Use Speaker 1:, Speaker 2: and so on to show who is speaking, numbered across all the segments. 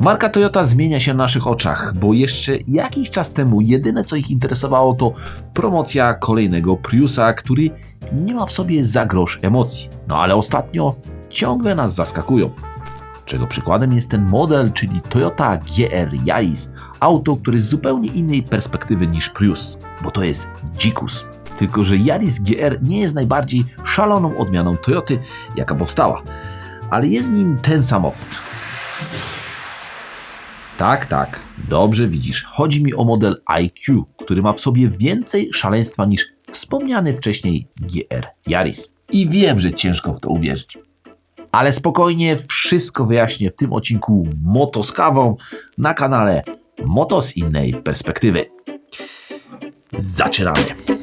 Speaker 1: Marka Toyota zmienia się na naszych oczach, bo jeszcze jakiś czas temu jedyne co ich interesowało to promocja kolejnego Priusa, który nie ma w sobie za grosz emocji. No ale ostatnio ciągle nas zaskakują. Czego przykładem jest ten model, czyli Toyota GR Yaris, auto, które z zupełnie innej perspektywy niż Prius, bo to jest dzikus. Tylko, że Yaris GR nie jest najbardziej szaloną odmianą Toyoty, jaka powstała, ale jest nim ten samochód. Tak, tak, dobrze widzisz. Chodzi mi o model IQ, który ma w sobie więcej szaleństwa niż wspomniany wcześniej GR Yaris. I wiem, że ciężko w to uwierzyć. Ale spokojnie, wszystko wyjaśnię w tym odcinku Moto z kawą na kanale Moto z innej perspektywy. Zaczynamy.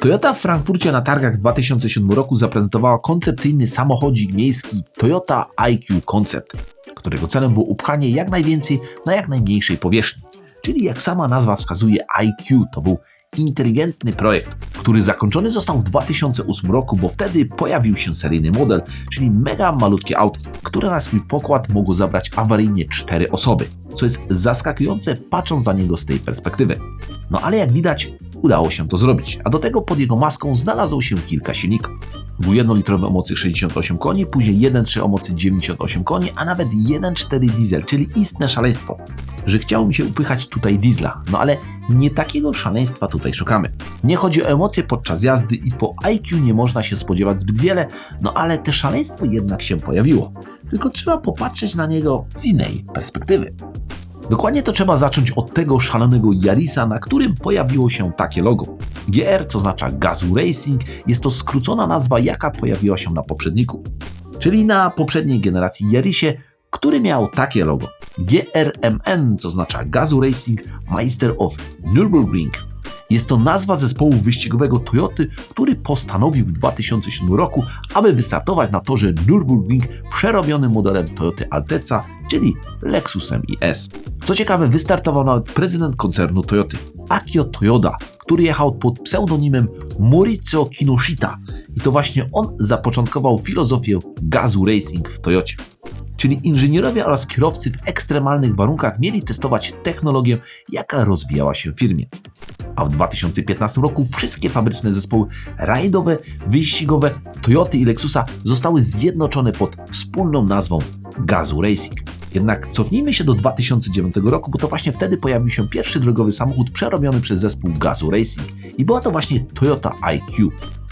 Speaker 1: Toyota w Frankfurcie na targach w 2007 roku zaprezentowała koncepcyjny samochodzik miejski Toyota IQ Concept, którego celem było upchanie jak najwięcej na jak najmniejszej powierzchni. Czyli jak sama nazwa wskazuje IQ to był inteligentny projekt, który zakończony został w 2008 roku, bo wtedy pojawił się seryjny model, czyli mega malutkie auto, które na swój pokład mogło zabrać awaryjnie 4 osoby, co jest zaskakujące patrząc na niego z tej perspektywy. No ale jak widać, udało się to zrobić, a do tego pod jego maską znalazło się kilka silników. Był 1-litrowy o mocy 68 koni, później 1.3 o mocy 98 koni, a nawet 1.4 diesel, czyli istne szaleństwo. Że chciało mi się upychać tutaj diesla, no ale nie takiego szaleństwa tutaj szukamy. Nie chodzi o emocje podczas jazdy i po IQ nie można się spodziewać zbyt wiele, no ale te szaleństwo jednak się pojawiło. Tylko trzeba popatrzeć na niego z innej perspektywy. Dokładnie to trzeba zacząć od tego szalonego Yarisa, na którym pojawiło się takie logo. GR, co oznacza Gazu Racing, jest to skrócona nazwa, jaka pojawiła się na poprzedniku. Czyli na poprzedniej generacji Yarisie, który miał takie logo. GRMN, co oznacza Gazu Racing Meister of Nürburgring. Jest to nazwa zespołu wyścigowego Toyoty, który postanowił w 2007 roku, aby wystartować na torze Nürburgring przerobionym modelem Toyoty Alteca, czyli Lexusem IS. Co ciekawe, wystartował nawet prezydent koncernu Toyoty, Akio Toyoda, który jechał pod pseudonimem Maurizio Kinoshita. I to właśnie on zapoczątkował filozofię gazu racing w Toyocie czyli inżynierowie oraz kierowcy w ekstremalnych warunkach mieli testować technologię, jaka rozwijała się w firmie. A w 2015 roku wszystkie fabryczne zespoły rajdowe, wyścigowe Toyoty i Lexusa zostały zjednoczone pod wspólną nazwą Gazu Racing. Jednak cofnijmy się do 2009 roku, bo to właśnie wtedy pojawił się pierwszy drogowy samochód przerobiony przez zespół Gazu Racing i była to właśnie Toyota IQ.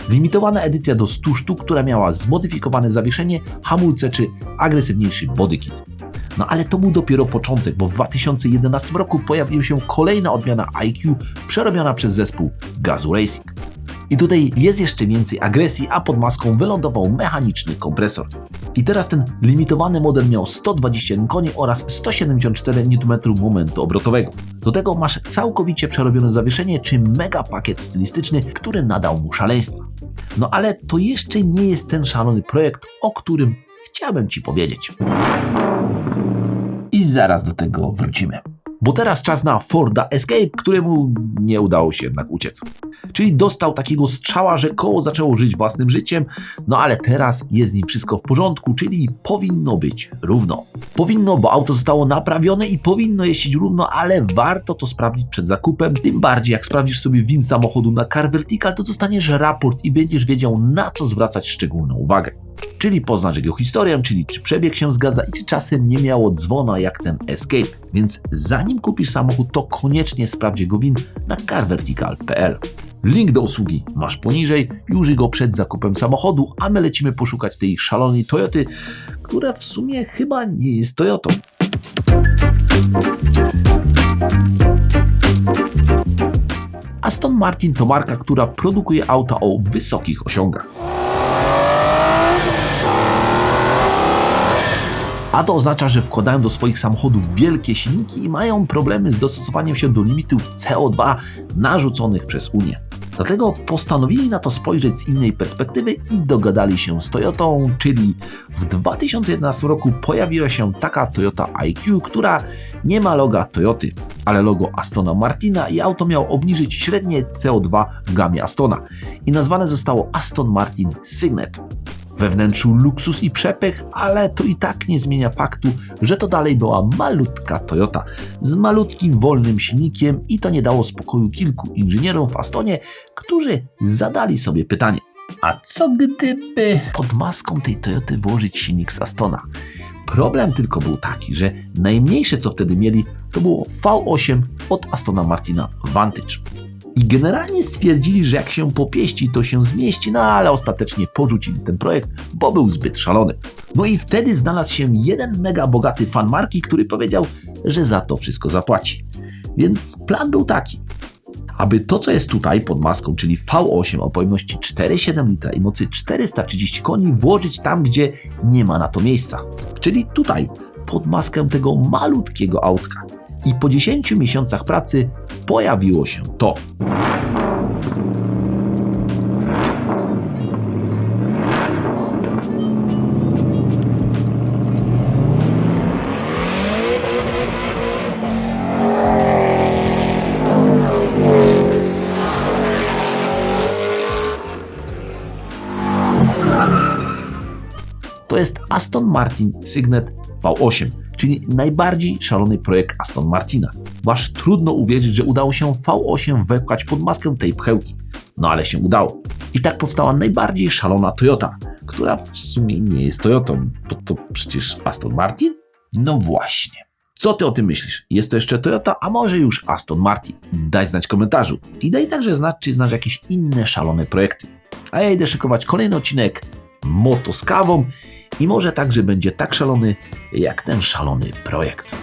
Speaker 1: Limitowana edycja do 100 sztuk, która miała zmodyfikowane zawieszenie, hamulce czy agresywniejszy bodykit. No ale to był dopiero początek, bo w 2011 roku pojawiła się kolejna odmiana IQ przerobiona przez zespół Gazu Racing. I tutaj jest jeszcze więcej agresji, a pod maską wylądował mechaniczny kompresor. I teraz ten limitowany model miał 121 koni oraz 174 Nm momentu obrotowego. Do tego masz całkowicie przerobione zawieszenie czy mega pakiet stylistyczny, który nadał mu szaleństwa. No ale to jeszcze nie jest ten szalony projekt, o którym chciałbym Ci powiedzieć. I zaraz do tego wrócimy. Bo teraz czas na Forda Escape, któremu nie udało się jednak uciec. Czyli dostał takiego strzała, że koło zaczęło żyć własnym życiem, no ale teraz jest z nim wszystko w porządku, czyli powinno być równo. Powinno, bo auto zostało naprawione i powinno jeździć równo, ale warto to sprawdzić przed zakupem. Tym bardziej, jak sprawdzisz sobie win samochodu na Car Vertical, to dostaniesz raport i będziesz wiedział, na co zwracać szczególną uwagę czyli poznasz jego historię, czyli czy przebieg się zgadza i czy czasem nie miało dzwona jak ten Escape. Więc zanim kupisz samochód, to koniecznie sprawdź jego win na carvertical.pl. Link do usługi masz poniżej, użyj go przed zakupem samochodu, a my lecimy poszukać tej szalonej Toyoty, która w sumie chyba nie jest Toyotą. Aston Martin to marka, która produkuje auta o wysokich osiągach. A to oznacza, że wkładają do swoich samochodów wielkie silniki i mają problemy z dostosowaniem się do limitów CO2 narzuconych przez Unię. Dlatego postanowili na to spojrzeć z innej perspektywy i dogadali się z Toyotą, czyli w 2011 roku pojawiła się taka Toyota IQ, która nie ma loga Toyoty, ale logo Astona Martina i auto miało obniżyć średnie CO2 w gamie Astona i nazwane zostało Aston Martin Signet. We wnętrzu luksus i przepych, ale to i tak nie zmienia faktu, że to dalej była malutka Toyota z malutkim wolnym silnikiem i to nie dało spokoju kilku inżynierom w Astonie, którzy zadali sobie pytanie, a co gdyby pod maską tej Toyoty włożyć silnik z Astona? Problem tylko był taki, że najmniejsze co wtedy mieli to było V8 od Astona Martina Vantage. I generalnie stwierdzili, że jak się popieści, to się zmieści, no ale ostatecznie porzucili ten projekt, bo był zbyt szalony. No i wtedy znalazł się jeden mega bogaty fan marki, który powiedział, że za to wszystko zapłaci. Więc plan był taki, aby to, co jest tutaj pod maską, czyli V8 o pojemności 4,7 litra i mocy 430 koni, włożyć tam, gdzie nie ma na to miejsca. Czyli tutaj, pod maskę tego malutkiego autka. I po 10 miesiącach pracy pojawiło się to. To jest Aston Martin Signet V8, czyli najbardziej szalony projekt Aston Martina. Waż trudno uwierzyć, że udało się V8 wepchać pod maskę tej pchełki. No ale się udało. I tak powstała najbardziej szalona Toyota, która w sumie nie jest Toyotą, bo to przecież Aston Martin? No właśnie. Co ty o tym myślisz? Jest to jeszcze Toyota, a może już Aston Martin? Daj znać w komentarzu. I daj także znać, czy znasz jakieś inne szalone projekty. A ja idę szykować kolejny odcinek Moto z kawą i może także będzie tak szalony jak ten szalony projekt.